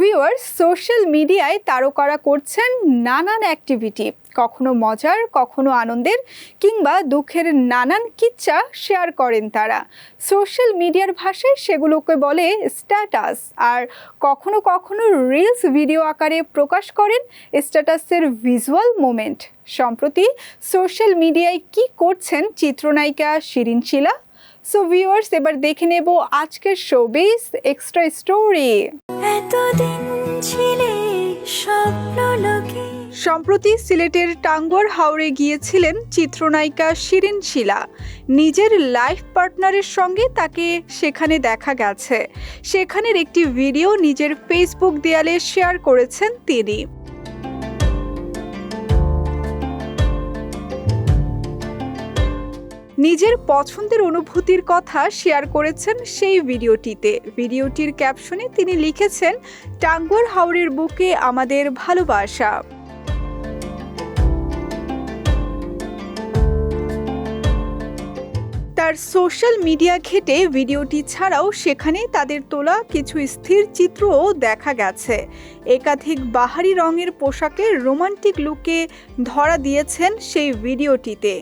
Viewers social মিডিয়ায় তারকারা করছেন নানান অ্যাক্টিভিটি কখনো মজার, কখনো আনন্দের, কিংবা দুঃখের নানান কিচ্ছা শেয়ার করেন তারা। সোশ্যাল মিডিয়ার ভাষায় সেগুলোকে বলে স্ট্যাটাস আর কখনো কখনো রিলস ভিডিও আকারে প্রকাশ করেন স্ট্যাটাসের ভিজুয়াল মোমেন্ট সম্প্রতি সোশ্যাল মিডিয়ায় কি করছেন চিত্রনায়িকা শিরিন শিলা? সো ভিউয়ার্স এবার দেখে নেব আজকের শোবিস এক্সট্রা স্টোরি এতদিন ছিলে স্বপ্ন লোকে সম্প্রতি সিলেটের টাঙ্গর হাওড়ে গিয়েছিলেন চিত্রনায়িকা শিরিন শিলা। নিজের লাইফ পার্টনারের সঙ্গে তাকে সেখানে দেখা গেছে। সেখানের একটি ভিডিও নিজের ফেসবুক দেয়ালে শেয়ার করেছেন তিনি। নিজের পছন্দের অনুভূতির কথা শেয়ার করেছেন সেই ভিডিওটিতে। ভিডিওটির ক্যাপশনে তিনি লিখেছেন টাঙ্গর হাওড়ের বুকে আমাদের ভালোবাসা। তার সোশ্যাল মিডিয়া ঘেটে ভিডিওটি ছাড়াও সেখানে তাদের তোলা কিছু স্থির চিত্রও দেখা গেছে। একাধিক বাহারি রঙের পোশাকের রোমান্টিক লুকে ধরা দিয়েছেন সেই ভিডিওটিতে।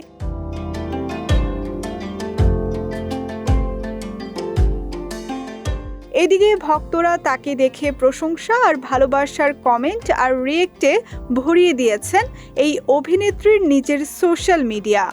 এদিকে ভক্তরা তাকে দেখে প্রশংসা আর ভালোবাসার কমেন্ট আর রিয়েক্টে ভরিয়ে দিয়েছেন এই অভিনেত্রীর নিজের সোশ্যাল মিডিয়া